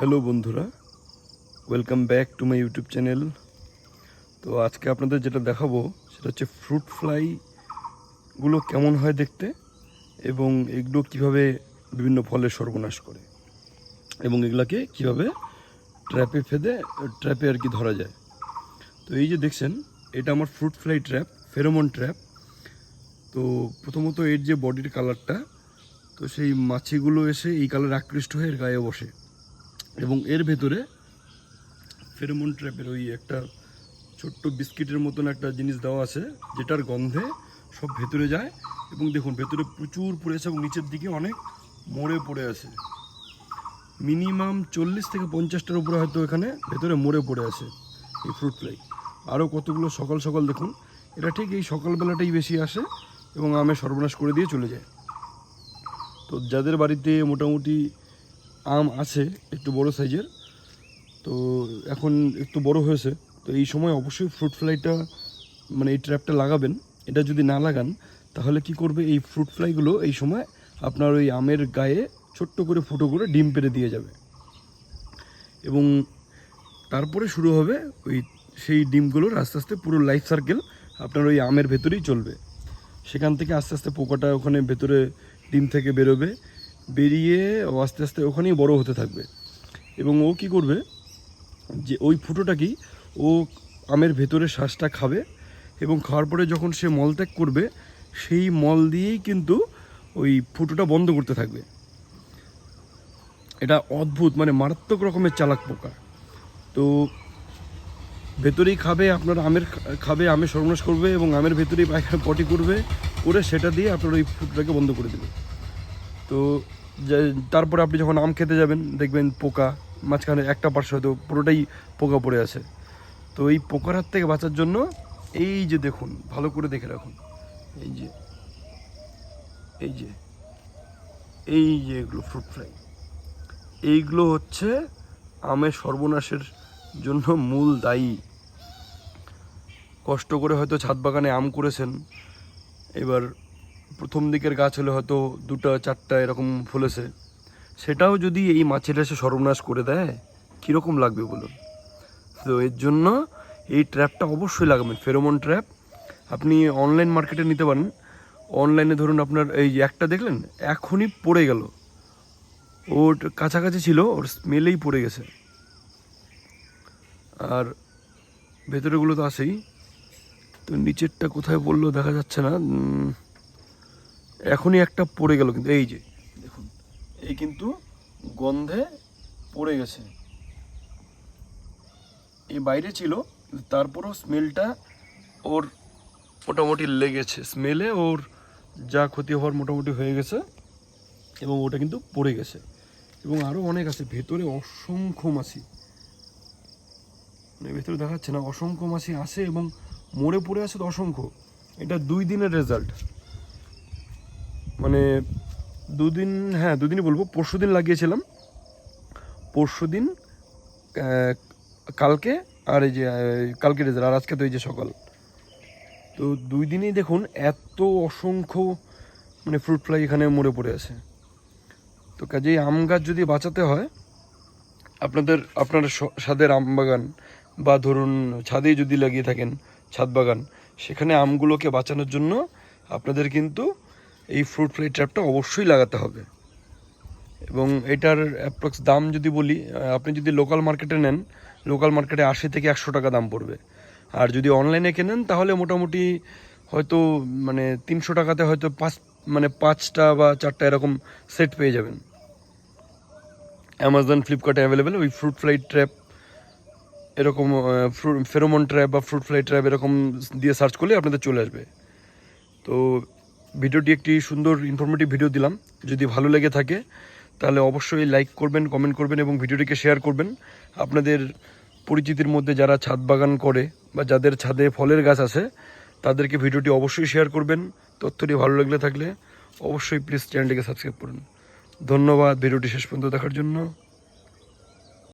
Hello বন্ধুরা welcome back to my YouTube channel তো আজকে আপনাদের যেটা দেখাবো, সেটা হচ্ছে ফ্রুট ফ্লাইগুলো কেমন হয় দেখতে এবং এগুলো কীভাবে বিভিন্ন ফলের সর্বনাশ করে এবং এগুলাকে কীভাবে ট্র্যাপে ফেদে ট্র্যাপে আর কি ধরা যায়। তো এই যে দেখছেন, এটা আমার fruit fly trap pheromone trap তো প্রথমত এর যে বডির কালারটা তো সেই মাছিগুলো এসে এই কালার আকৃষ্ট হয়ে এর গায়ে বসে। এবং এর ভেতরে ফেরোমন ট্র্যাপের ওই একটা ছোট্ট বিস্কিটের মতন একটা জিনিস দেওয়া আছে, যেটার গন্ধে সব ভেতরে যায়। এবং দেখুন, ভেতরে প্রচুর পড়ে আছে এবং নিচের দিকে অনেক মরে পড়ে আছে। মিনিমাম চল্লিশ থেকে পঞ্চাশটার উপরে হয়তো এখানে ভেতরে মরে পড়ে আছে এই ফ্রুট ফ্লাই আরও কতগুলো সকাল সকাল দেখুন, এটা ঠিক এই সকালবেলাটাই বেশি আসে এবং আমে সর্বনাশ করে দিয়ে চলে যায়। তো যাদের বাড়িতে মোটামুটি আম আছে, একটু বড় সাইজের। তো এখন একটু বড় হয়েছে। তো এই সময় অবশ্যই ফ্রুট ফ্লাইটা মানে এই ট্র্যাপটা লাগাবেন। এটা যদি না লাগান, তাহলে কি করবে? এই ফ্রুট ফ্লাইগুলো এই সময় আপনার ওই আমের গায়ে ছোট্ট করে ফুটো করে ডিম পেড়ে দিয়ে যাবে। এবং তারপরে শুরু হবে ওই সেই ডিমগুলোর আস্তে আস্তে পুরো লাইফ সার্কেল আপনার ওই আমের ভেতরেই চলবে। সেখান থেকে আস্তে আস্তে পোকাটা ওখানে ভেতরে ডিম থেকে বেরোবে। বেরিয়ে ও আস্তে আস্তে ওখানেই বড় হতে থাকবে। এবং ও কি করবে যে ওই ফুটোটাকেই ও আমের ভেতরে শ্বাসটা খাবে এবং খাওয়ার পরে যখন সে মলত্যাগ করবে, সেই মল দিয়েই কিন্তু ওই ফুটোটা বন্ধ করতে থাকবে। এটা অদ্ভুত মানে মারাত্মক রকমের চালাক পোকা। তো ভেতরেই খাবে, আপনার আমের খাবে, আমের সর্বনাশ করবে এবং আমের ভেতরেই পায়খানা পটি করবে, করে সেটা দিয়ে আপনার ওই ফুটটাকে বন্ধ করে দেবে। তো তারপরে আপনি যখন আম খেতে যাবেন, দেখবেন পোকা, মাঝখানে একটা পার্শ্ব হয়তো পুরোটাই পোকা পড়ে আছে। তো এই পোকার হাত থেকে বাঁচার জন্য এই যে দেখুন, ভালো করে দেখে রাখুন। এই যে এই যে এই যে এগুলো ফ্রুট ফ্লাই এইগুলো হচ্ছে আমের সর্বনাশের জন্য মূল দায়ী। কষ্ট করে হয়তো ছাদ বাগানে আম করেছেন। এবার প্রথম দিকের গাছ হলে হয়তো দুটো, চারটা এরকম ফলেছে সেটাও যদি এই মাছের এসে সর্বনাশ করে দেয়, কীরকম লাগবে বলুন? তো এর জন্য এই ট্র্যাপটা অবশ্যই লাগাবেন, ফেরোমন ট্র্যাপ। আপনি অনলাইন মার্কেটে নিতে পারেন। অনলাইনে ধরুন আপনার এই একটা দেখলেন, এখনই পড়ে গেল। ওর কাছাকাছি ছিল, ওর স্মেলেই পড়ে গেছে। আর ভেতরেগুলো তো আসেই তো নিচেরটা কোথায় বলল দেখা যাচ্ছে না। এখনই একটা পড়ে গেল কিন্তু, এই যে। দেখুন, এই কিন্তু গন্ধে পড়ে গেছে। এই বাইরে ছিল তারপরও স্মেলটা ওর মোটামুটি লেগেছে। স্মেলে ওর যা ক্ষতি হওয়ার মোটামুটি হয়ে গেছে এবং ওটা কিন্তু পড়ে গেছে। এবং আরও অনেক আছে, ভেতরে অসংখ্য মাছি। মানে ভেতরে দেখাচ্ছে না, অসংখ্য মাছি আসে এবং মরে পড়ে আছে তো অসংখ্য। এটা দুই দিনের রেজাল্ট মানে দুদিন হ্যাঁ দুদিনই বলব। পরশু দিন লাগিয়েছিলাম। পরশু দিন কালকে আর এই যে কালকে রেজাল্ট আর আজকে তো এই যে সকাল। তো দুই দিনেই দেখুন এত অসংখ্য মানে ফ্রুট ফ্লাই এখানে মরে পড়ে আছে। তো কাজেই আম গাছ যদি বাঁচাতে হয়, আপনাদের, আপনার স- স্বাদের আম বাগান বা ধরুন ছাদেই যদি লাগিয়ে থাকেন ছাদ বাগান, সেখানে আমগুলোকে বাঁচানোর জন্য আপনাদের কিন্তু এই ফ্রুট ফ্লাই ট্র্যাপটা অবশ্যই লাগাতে হবে। এবং এটার অ্যাপ্রক্স দাম যদি বলি আপনি যদি লোকাল মার্কেটে নেন লোকাল মার্কেটে আশি থেকে একশো টাকা দাম পড়বে। আর যদি অনলাইনে কেনেন, তাহলে মোটামুটি হয়তো মানে তিনশো টাকাতে হয়তো পাঁচ মানে পাঁচটা বা চারটা এরকম সেট পেয়ে যাবেন। অ্যামাজন ফ্লিপকার্টে অ্যাভেলেবেল ওই ফ্রুট ফ্লাই ট্র্যাপ এরকম ফেরোমন ট্র্যাপ বা ফ্রুট ফ্লাই ট্র্যাপ এরকম দিয়ে সার্চ করলে আপনাদের চলে আসবে। তো ভিডিওটি একটি সুন্দর ইনফরমেটিভ ভিডিও দিলাম। যদি ভালো লেগে থাকে, তাহলে অবশ্যই লাইক করবেন কমেন্ট করবেন এবং ভিডিওটিকে শেয়ার করবেন। আপনাদের পরিচিতির মধ্যে যারা ছাদ বাগান করে বা যাদের ছাদে ফলের গাছ আছে, তাদেরকে ভিডিওটি অবশ্যই শেয়ার করবেন। তথ্যটি ভালো লাগলে থাকলে অবশ্যই প্লিজ চ্যানেলটিকে সাবস্ক্রাইব করুন। ধন্যবাদ, ভিডিওটি শেষ পর্যন্ত দেখার জন্য।